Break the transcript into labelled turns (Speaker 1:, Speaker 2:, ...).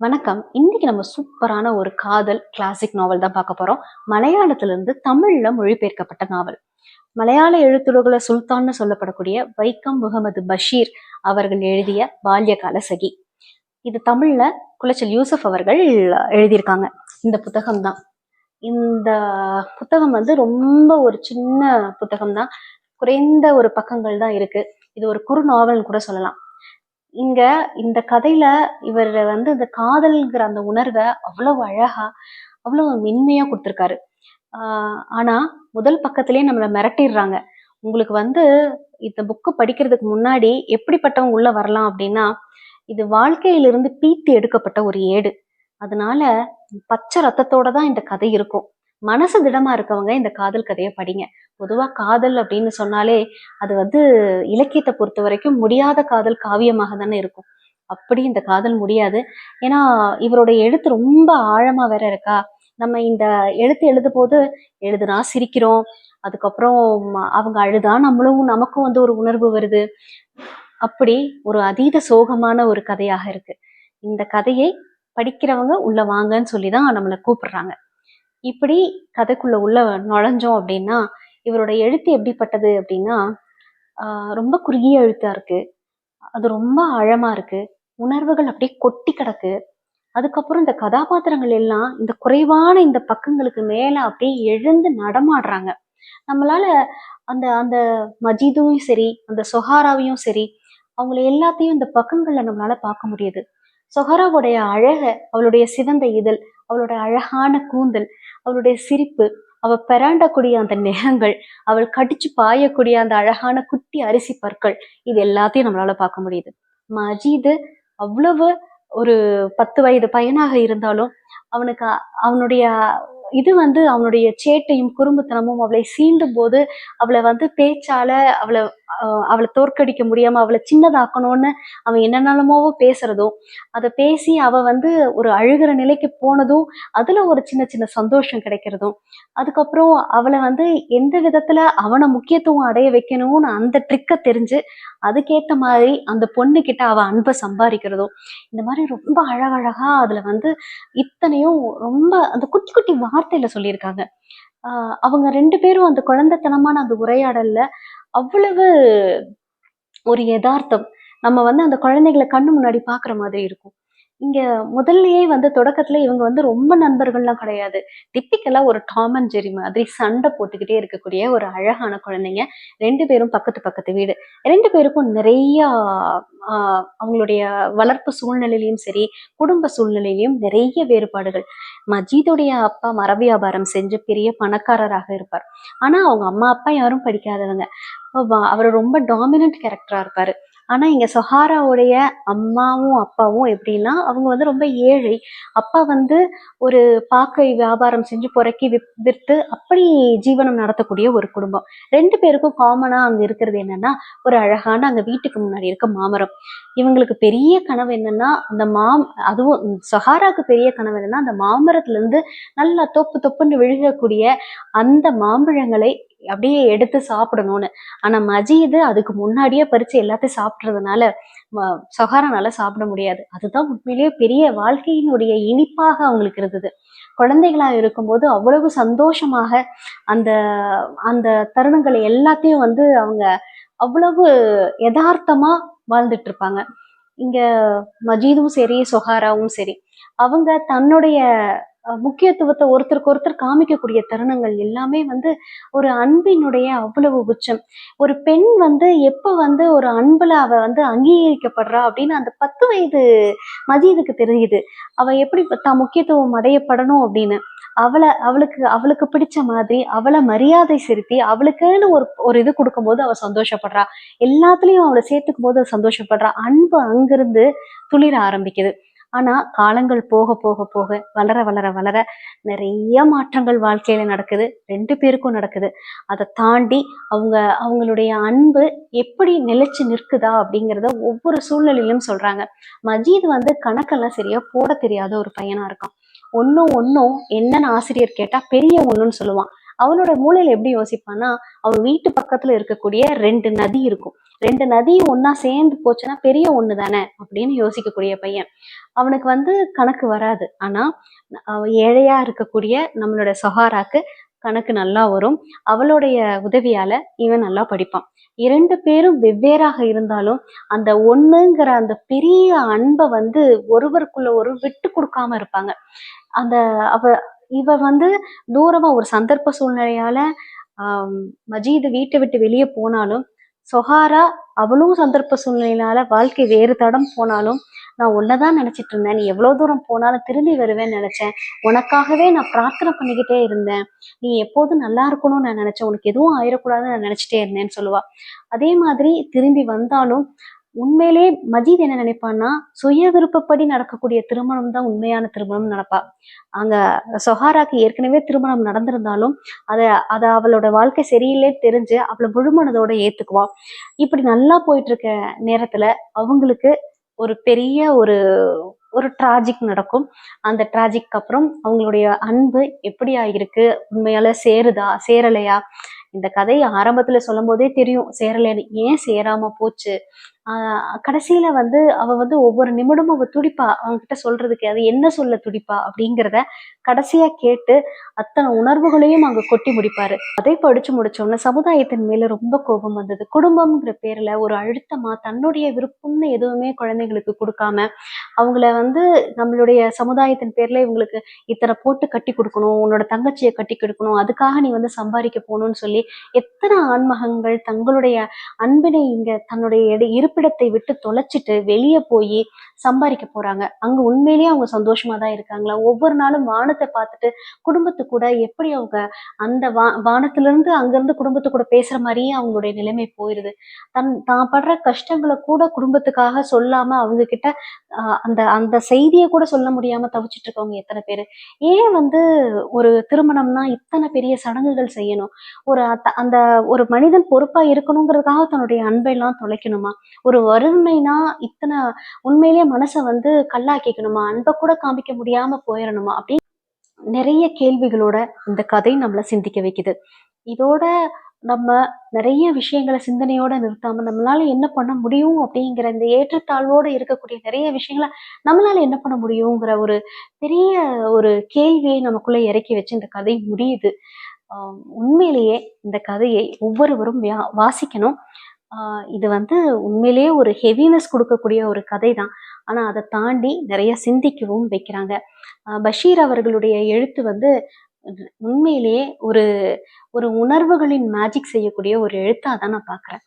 Speaker 1: வணக்கம். இன்னைக்கு நம்ம சூப்பரான ஒரு காதல் கிளாசிக் நாவல் தான் பார்க்க போறோம். மலையாளத்துல இருந்து தமிழ்ல மொழிபெயர்க்கப்பட்ட நாவல் மலையாள எழுத்துலகுல சுல்தான்னு சொல்லப்படக்கூடிய வைக்கம் முகமது பஷீர் அவர்கள் எழுதிய பால்யகால சகி. இது தமிழ்ல குளச்சல் யூசப் அவர்கள் எழுதியிருக்காங்க. இந்த புத்தகம் தான். இந்த புத்தகம் வந்து ரொம்ப ஒரு சின்ன புத்தகம் தான். குறைந்த ஒரு பக்கங்கள் தான் இருக்கு. இது ஒரு குறு நாவல்னு கூட சொல்லலாம். இங்க இந்த கதையில இவர் வந்து இந்த காதல்ங்கிற அந்த உணர்வை அவ்வளவு அழகா அவ்வளவு மென்மையா கொடுத்துருக்காரு. ஆஹ் ஆனா முதல் பக்கத்திலேயே நம்மளை மிரட்டிடுறாங்க. உங்களுக்கு வந்து இந்த புக்கு படிக்கிறதுக்கு முன்னாடி எப்படிப்பட்டவங்க உள்ள வரலாம் அப்படின்னா இது வாழ்க்கையிலிருந்து பீத்து எடுக்கப்பட்ட ஒரு ஏடு. அதனால பச்சை ரத்தத்தோட தான் இந்த கதை இருக்கும். மனசு திடமா இருக்கவங்க இந்த காதல் கதையை படிங்க. பொதுவா காதல் அப்படின்னு சொன்னாலே அது வந்து இலக்கியத்தை பொறுத்த வரைக்கும் முடியாத காதல் காவியமாக தானே இருக்கும். அப்படி இந்த காதல் முடியாது. ஏன்னா இவருடைய எழுத்து ரொம்ப ஆழமா வேற இருக்கா? நம்ம இந்த எழுத்து எழுதும் போது எழுதுனா சிரிக்கிறோம். அதுக்கப்புறம் அவங்க அழுதா நம்மளும் நமக்கும் வந்து ஒரு உணர்வு வருது. அப்படி ஒரு அதீத சோகமான ஒரு கதையாக இருக்கு. இந்த கதையை படிக்கிறவங்க உள்ள வாங்கன்னு சொல்லி தான் நம்மளை கூப்பிடுறாங்க. இப்படி கதைக்குள்ள உள்ள நுழைஞ்சோம் அப்படின்னா இவரோட எழுத்து எப்படிப்பட்டது அப்படின்னா ஆஹ் ரொம்ப குறுகிய எழுத்தா இருக்கு. அது ரொம்ப ஆழமா இருக்கு. உணர்வுகள் அப்படியே கொட்டி கிடக்கு. அதுக்கப்புறம் இந்த கதாபாத்திரங்கள் எல்லாம் இந்த குறைவான இந்த பக்கங்களுக்கு மேல அப்படியே எழுந்து நடமாடுறாங்க. நம்மளால அந்த அந்த மஜீதும் சரி அந்த சொஹாராவையும் சரி அவங்கள எல்லாத்தையும் இந்த பக்கங்கள்ல நம்மளால பார்க்க முடியுது. சொஹராவுடைய அழக அவளுடைய சிவந்த இதழ் அவளுடைய அழகான கூந்தல் அவளுடைய சிரிப்பு அவ பெராண்டக்கூடிய அந்த நெகங்கள் அவள் கடிச்சு பாயக்கூடிய அந்த அழகான குட்டி அரிசி பற்கள் இது எல்லாத்தையும் நம்மளால பார்க்க முடியுது. மஜீது அவ்வளவு ஒரு பத்து வயது பையனாக இருந்தாலும் அவனுக்கு அவனுடைய இது வந்து அவனுடைய சேட்டையும் குறும்புத்தனமும் அவளை சீண்டும் போது அவளை வந்து பேச்சால அவளை அவளை தோற்கடிக்க முடியாம அவளை சின்னதாக்கணும்னு அவன் என்னென்னமோ பேசுறதும் அதை பேசி அவ வந்து ஒரு அழுகிற நிலைக்கு போனதும் அதுல ஒரு சின்ன சின்ன சந்தோஷம் கிடைக்கிறதும். அதுக்கப்புறம் அவளை வந்து எந்த விதத்துல அவனை முக்கியத்துவம் அடைய வைக்கணும்னு அந்த ட்ரிக்கை தெரிஞ்சு அதுக்கேத்த மாதிரி அந்த பொண்ணு கிட்ட அவ அன்பை சம்பாதிக்கிறதும். இந்த மாதிரி ரொம்ப அழகழகா அதுல வந்து இத்தனையும் ரொம்ப அந்த குட்டி குட்டி வார்த்தையில சொல்லியிருக்காங்க. அவங்க ரெண்டு பேரும் அந்த குழந்தைத்தனமான அந்த உரையாடல்ல அவ்வளவு ஒரு யதார்த்தம். நம்ம வந்து அந்த குழந்தைகளை கண்ணு முன்னாடி பார்க்குற மாதிரி இருக்கும். இங்க முதல்லயே வந்து தொடக்கத்துல இவங்க வந்து ரொம்ப நண்பர்கள்லாம் கிடையாது. டிப்பிக்கலா ஒரு டாம் அண்ட் ஜெரி மாதிரி சண்டை போட்டுக்கிட்டே இருக்கக்கூடிய ஒரு அழகான குழந்தைங்க. ரெண்டு பேரும் பக்கத்து பக்கத்து வீடு. ரெண்டு பேருக்கும் நிறைய அவங்களுடைய வளர்ப்பு சூழ்நிலையிலையும் சரி குடும்ப சூழ்நிலையிலையும் நிறைய வேறுபாடுகள். மஜீதுடைய அப்பா மர வியாபாரம் செஞ்சு பெரிய பணக்காரராக இருப்பார். ஆனா அவங்க அம்மா அப்பா யாரும் படிக்காதவங்க. அவர் ரொம்ப டாமினன்ட் கேரக்டரா இருப்பாரு. ஆனால் இங்கே சொஹாராவுடைய அம்மாவும் அப்பாவும் எப்படின்னா அவங்க வந்து ரொம்ப ஏழை. அப்பா வந்து ஒரு பாக்கை வியாபாரம் செஞ்சு புறக்கி விப் விற்று அப்படி ஜீவனம் நடத்தக்கூடிய ஒரு குடும்பம். ரெண்டு பேருக்கும் காமனாக அங்கே இருக்கிறது என்னன்னா ஒரு அழகான அங்கே வீட்டுக்கு முன்னாடி இருக்க மாமரம். இவங்களுக்கு பெரிய கனவு என்னன்னா அந்த மாம் அதுவும் சொஹாராவுக்கு பெரிய கனவு என்னன்னா அந்த மாமரத்துலேருந்து நல்லா தொப்பு தொப்புன்னு விழுகக்கூடிய அந்த மாம்பழங்களை அப்படியே எடுத்து சாப்பிடணும்னு. ஆனா மஜீது அதுக்கு முன்னாடியே பறிச்சு எல்லாத்தையும் சாப்பிட்றதுனால சஹாரானால சாப்பிட முடியாது. அதுதான் உண்மையிலேயே பெரிய வாழ்க்கையினுடைய இனிப்பாக அவங்களுக்கு இருந்தது. குழந்தைகளா இருக்கும்போது அவ்வளவு சந்தோஷமாக அந்த அந்த தருணங்களை எல்லாத்தையும் வந்து அவங்க அவ்வளவு யதார்த்தமா வாழ்ந்துட்டு இருப்பாங்க இங்க மஜீதும் சரி சொஹாராவும் சரி. அவங்க தன்னுடைய முக்கியத்துவத்தை ஒருத்தருக்கு ஒருத்தர் காமிக்கக்கூடிய தருணங்கள் எல்லாமே வந்து ஒரு அன்பினுடைய அவ்வளவு உச்சம். ஒரு பெண் வந்து எப்போ வந்து ஒரு அன்பில் அவள் வந்து அங்கீகரிக்கப்படுறா அப்படின்னு அந்த பத்து வயது மதியதுக்கு தெரியுது. அவள் எப்படி தான் முக்கியத்துவம் அடையப்படணும் அப்படின்னு. அவளை அவளுக்கு அவளுக்கு பிடிச்ச மாதிரி அவளை மரியாதை செலுத்தி அவளுக்குன்னு ஒரு ஒரு இது கொடுக்கும்போது அவள் சந்தோஷப்படுறா. எல்லாத்துலேயும் அவளை சேர்த்துக்கும் போது அவ சந்தோஷப்படுறா. அன்பு அங்கிருந்து துளிர ஆரம்பிக்குது. ஆனால் காலங்கள் போக போக போக வளர வளர வளர நிறைய மாற்றங்கள் வாழ்க்கையில் நடக்குது. ரெண்டு பேருக்கும் நடக்குது. அதை தாண்டி அவங்க அவங்களுடைய அன்பு எப்படி நிலைச்சு நிற்குதா அப்படிங்கிறத ஒவ்வொரு சூழ்நிலையிலும் சொல்கிறாங்க மஜீத் வந்து கணக்கெல்லாம் சரியாக போட தெரியாத ஒரு பையனாக இருக்கான். ஒன்றும் ஒன்றும் என்னன்னு ஆசிரியர் கேட்டால் பெரிய ஒன்றுன்னு சொல்லுவான். அவனோட மூளையில எப்படி யோசிப்பான்னா அவன் வீட்டு பக்கத்துல இருக்கக்கூடிய ரெண்டு நதி இருக்கும். ரெண்டு நதியும் ஒன்னா சேர்ந்து போச்சுன்னா பெரிய ஒண்ணு தானே அப்படின்னு யோசிக்கக்கூடிய பையன். அவனுக்கு வந்து கணக்கு வராது. ஆனா ஏழையா இருக்கக்கூடிய நம்மளோட சொஹாராக்கு கணக்கு நல்லா வரும். அவளுடைய உதவியால இவன் நல்லா படிப்பான். இரண்டு பேரும் வெவ்வேறாக இருந்தாலும் அந்த ஒண்ணுங்கிற அந்த பெரிய அன்பை வந்து ஒருவருக்குள்ள ஒரு விட்டு கொடுக்காம இருப்பாங்க. அந்த அவ இவ வந்து தூரமா ஒரு சந்தர்ப்ப சூழ்நிலையால ஆஹ் மஜீது வீட்டை விட்டு வெளியே போனாலும் சொஹாரா அவளும் சந்தர்ப்ப சூழ்நிலையினால வாழ்க்கை வேறு தடம் போனாலும் நான் உன்னதான் நினைச்சிட்டு இருந்தேன். நீ எவ்வளவு தூரம் போனாலும் திரும்பி வருவேன்னு நினைச்சேன். உனக்காகவே நான் பிரார்த்தனை பண்ணிக்கிட்டே இருந்தேன். நீ எப்போதும் நல்லா இருக்கணும்னு நான் நினைச்சேன். உனக்கு எதுவும் ஆயிடக்கூடாதுன்னு நான் நினைச்சிட்டே இருந்தேன்னு சொல்லுவா. அதே மாதிரி திரும்பி வந்தாலும் உண்மையிலே மஜீத் என்ன நினைப்பான்னா சுய விருப்பப்படி நடக்கக்கூடிய திருமணம் தான் உண்மையான திருமணம் நினைப்பா. அங்க சொஹாராக்கு ஏற்கனவே திருமணம் நடந்திருந்தாலும் அதை அதை அவளோட வாழ்க்கை சரியில்லே தெரிஞ்சு அவளை முழுமனதோட ஏத்துக்குவான் இப்படி நல்லா போயிட்டு இருக்க நேரத்துல அவங்களுக்கு ஒரு பெரிய ஒரு ஒரு டிராஜிக் நடக்கும். அந்த டிராஜிக் அப்புறம் அவங்களுடைய அன்பு எப்படி ஆகிருக்கு உண்மையால சேருதா? சேரலையா? இந்த கதையை ஆரம்பத்துல சொல்லும் போதே தெரியும் சேரலைன்னு ஏன் சேராம போச்சு? கடைசியில் வந்து அவள் வந்து ஒவ்வொரு நிமிடமும் அவள் துடிப்பா. அவங்க கிட்ட சொல்றதுக்கு அது என்ன சொல்ல துடிப்பா? அப்படிங்கிறத கடைசியாக கேட்டு அத்தனை உணர்வுகளையும் அங்கே கொட்டி முடிப்பார். அதை படித்து முடித்தோன்னே சமுதாயத்தின் மேலே ரொம்ப கோபம் வந்தது. குடும்பம்ங்கிற பேரில் ஒரு அழுத்தமாக தன்னுடைய விருப்பம்னு எதுவுமே குழந்தைங்களுக்கு கொடுக்காம அவங்கள வந்து நம்மளுடைய சமுதாயத்தின் பேரில் இவங்களுக்கு இத்தனை போட்டு கட்டி கொடுக்கணும் உன்னோட தங்கச்சியை கட்டி கொடுக்கணும் அதுக்காக நீ வந்து சம்பாதிக்க போகணும்னு சொல்லி எத்தனை ஆண்மகங்கள் தங்களுடைய அன்பினை இங்கே தன்னுடைய இரு இருப்பிடத்தை விட்டு தொலைச்சிட்டு வெளியே போய் சம்பாதிக்க போறாங்க. அங்க உண்மையிலேயே அவங்க சந்தோஷமா தான் இருக்காங்களா? ஒவ்வொரு நாளும் வானத்தை பார்த்துட்டு குடும்பத்து கூட எப்படி அவங்க அந்த வா வானத்துல இருந்து அங்கிருந்து குடும்பத்து கூட பேசுற மாதிரியே அவங்களுடைய நிலைமை போயிருது. தன் தான் படுற கஷ்டங்களை கூட குடும்பத்துக்காக சொல்லாம அவங்க கிட்ட ஆஹ் அந்த அந்த செய்தியை கூட சொல்ல முடியாம தவிச்சிட்டு இருக்கவங்க எத்தனை பேர்? ஏன் வந்து ஒரு திருமணம்னா இத்தனை பெரிய சடங்குகள் செய்யணும்? ஒரு அத்த- அந்த ஒரு மனிதன் பொறுப்பா இருக்கணுங்கிறதுக்காக தன்னுடைய அன்பெல்லாம் தொலைக்கணுமா? ஒரு வறுமைனா இத்தனை உண்மையிலேயே மனசை வந்து கல்லாக்கிக்கணுமா? அன்பை கூட காமிக்க முடியாம போயிடணுமா? அப்படின்னு நிறைய கேள்விகளோட இந்த கதை நம்மளை சிந்திக்க வைக்குது. இதோட நம்ம நிறைய விஷயங்களை சிந்தனையோட நிறுத்தாம நம்மளால என்ன பண்ண முடியும் அப்படிங்கிற இந்த ஏற்றத்தாழ்வோட இருக்கக்கூடிய நிறைய விஷயங்களை நம்மளால என்ன பண்ண முடியுங்கிற ஒரு பெரிய ஒரு கேள்வியை நமக்குள்ள இறக்கி வச்சு இந்த கதை முடியுது. உண்மையிலேயே இந்த கதையை ஒவ்வொருவரும் வாசிக்கணும். இது வந்து உண்மையிலேயே ஒரு ஹெவினஸ் கொடுக்கக்கூடிய ஒரு கதை தான் ஆனால் அதை தாண்டி நிறைய சிந்திக்கவும் வைக்கிறாங்க. பஷீர் அவர்களுடைய எழுத்து வந்து உண்மையிலேயே ஒரு ஒரு உணர்வுகளின் மேஜிக் செய்யக்கூடிய ஒரு எழுத்தாக தான் நான் பார்க்குறேன்